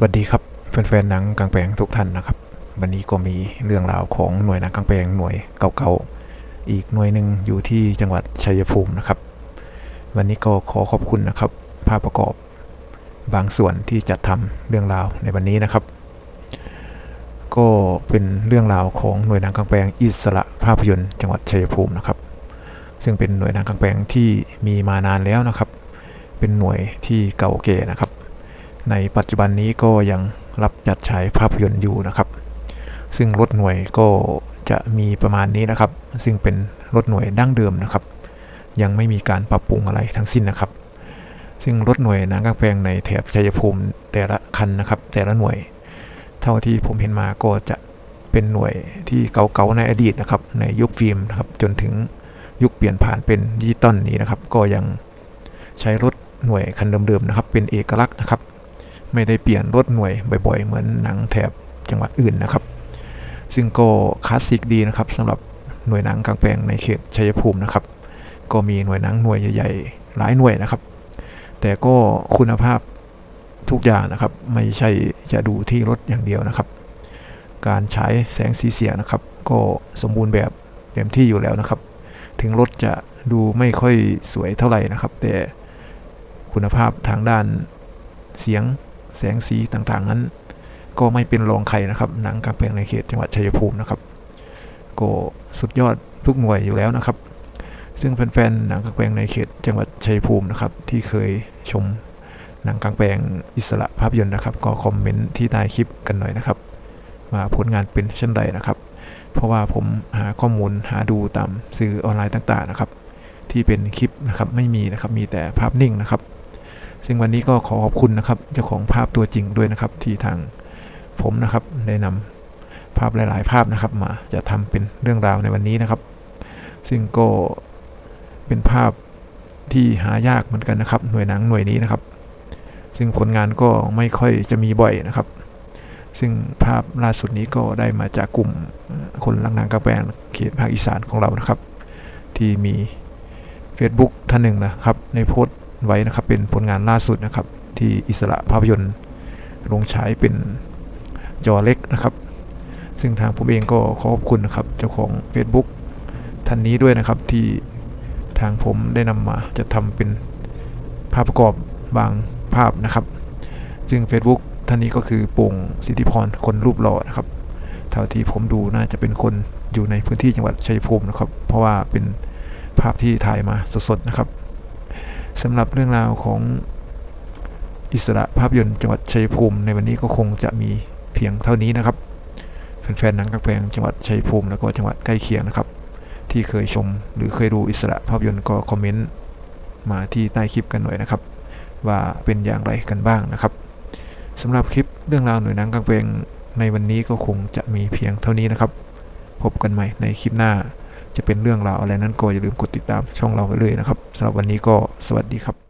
สวัสดีครับแฟนๆหนังกลางแปลงทุกท่านนะครับ วันนี้ก็มีเรื่องราวของหน่วยหนังกลางแปลงหน่วยเก่าๆอีกหน่วยหนึ่งอยู่ที่จังหวัดชัยภูมินะครับ วันนี้ก็ขอขอบคุณนะครับ ภาพประกอบบางส่วนที่จัดทำเรื่องราวในวันนี้นะครับ ก็เป็นเรื่องราวของหน่วยหนังกลางแปลงอิสระภาพยนตร์จังหวัดชัยภูมินะครับ ซึ่งเป็นหน่วยหนังกลางแปลงที่มีมานานแล้วนะครับ เป็นหน่วยที่เก่าแก่นะครับ ในปัจจุบันนี้ก็ยังรับจัดฉายภาพยนตร์อยู่นะครับ ซึ่งรถหน่วยก็จะมีประมาณนี้นะครับ ซึ่งเป็นรถหน่วยดั้งเดิมนะครับ ยังไม่มีการปรับปรุงอะไรทั้งสิ้นนะครับ ซึ่งรถหน่วยนางกางแปลงในแถบชัยภูมิแต่ละคันนะครับ แต่ละหน่วย เท่าที่ผมเห็นมาก็จะเป็นหน่วยที่เก่าๆในอดีตนะครับ ในยุคฟิล์มนะครับจนถึงยุคเปลี่ยนผ่านเป็นดิจิตอลนี้นะครับ ก็ยังใช้รถหน่วยคันเดิมๆนะครับ เป็นเอกลักษณ์นะครับ ไม่ได้เปลี่ยนรถหน่วยบ่อยๆ เหมือนหนังแถบจังหวัดอื่นนะครับ ซึ่งก็คลาสสิกดีนะครับสำหรับหน่วยหนังกลางแปลงในเขตชัยภูมินะครับ ก็มีหน่วยหนังหน่วยใหญ่ๆ หลายหน่วยนะครับ แต่ก็คุณภาพทุกอย่างนะครับ ไม่ใช่จะดูที่รถอย่างเดียวนะครับ การใช้แสงสีเสียงนะครับ ก็สมบูรณ์แบบเต็มที่อยู่แล้วนะครับ ถึงรถจะดูไม่ค่อยสวยเท่าไหร่นะครับ แต่คุณภาพทางด้านเสียง แสงสีต่างๆนั้น ก็ไม่เป็นรองใครนะครับ หนังกางแปลงในเขตจังหวัดชัยภูมินะครับก็สุดยอดทุกหน่วยอยู่แล้วนะครับ ซึ่งแฟนๆหนังกางแปลงในเขตจังหวัดชัยภูมินะครับ ที่เคยชมหนังกางแปลงอิสระภาพยนตร์นะครับ ก็คอมเมนต์ที่ใต้คลิปกันหน่อยนะครับว่าผลงานเป็นเช่นใดนะครับ เพราะว่าผมหาข้อมูลหาดูตามสื่อออนไลน์ต่างๆนะครับ ที่เป็นคลิปนะครับไม่มีนะครับมีแต่ภาพนิ่งนะครับ ซึ่งวันนี้ก็ขอขอบคุณนะครับเจ้าของภาพตัวจริงด้วยนะครับที่ทางผมนะครับได้นำภาพหลาย ๆ ภาพนะครับ มาจะทำเป็นเรื่องราวในวันนี้นะครับ ซึ่งก็เป็นภาพที่หายากเหมือนกันนะครับ หน่วยหนังหน่วยนี้นะครับ ซึ่งผลงานก็ไม่ค่อยจะมีบ่อยนะครับ ซึ่งภาพล่าสุดนี้ก็ได้มาจากกลุ่มคนลังนางกระแปลงเขตภาคอีสานของเรานะครับ ที่มี Facebook ท่านหนึ่งนะครับในโพสต์ ไว้นะครับ เป็นผลงานล่าสุดนะครับ ที่อิสระภาพยนตร์ลงฉายเป็นจอเล็กนะครับ ซึ่งทางผมเองก็ขอขอบคุณนะครับ เจ้าของ Facebook ท่านนี้ด้วยนะครับที่ทางผมได้นำมาจะทำเป็นภาพประกอบบางภาพนะครับ ซึ่ง Facebook ท่านนี้ก็คือป่งสิทธิพรคนรูปหล่อนะครับ เท่าที่ผมดูน่าจะเป็นคนอยู่ในพื้นที่จังหวัดชัยภูมินะครับ เพราะว่าเป็นภาพที่ถ่ายมาสดๆนะครับ สำหรับเรื่องราวของอิสระภาพยนตร์จังหวัดชัยภูมิ ในวันนี้ก็คงจะมีเพียงเท่านี้นะครับแฟนๆหนังกลางแปลงจังหวัดชัยภูมิแล้วก็จังหวัดใกล้เคียงนะครับ ที่เคยชมหรือเคยดูอิสระภาพยนตร์ก็คอมเมนต์มาที่ใต้คลิปกันหน่อยนะครับ ว่าเป็นอย่างไรกันบ้างนะครับสำหรับคลิปเรื่องราวหน่วยหนังกลางแปลงในวันนี้ก็คงจะมีเพียงเท่านี้นะครับ พบกันใหม่ในคลิปหน้า จะเป็นเรื่องราวอะไรนั้นก็อย่าลืมกดติดตามช่องเราไปเลยนะครับสำหรับวันนี้ก็สวัสดีครับ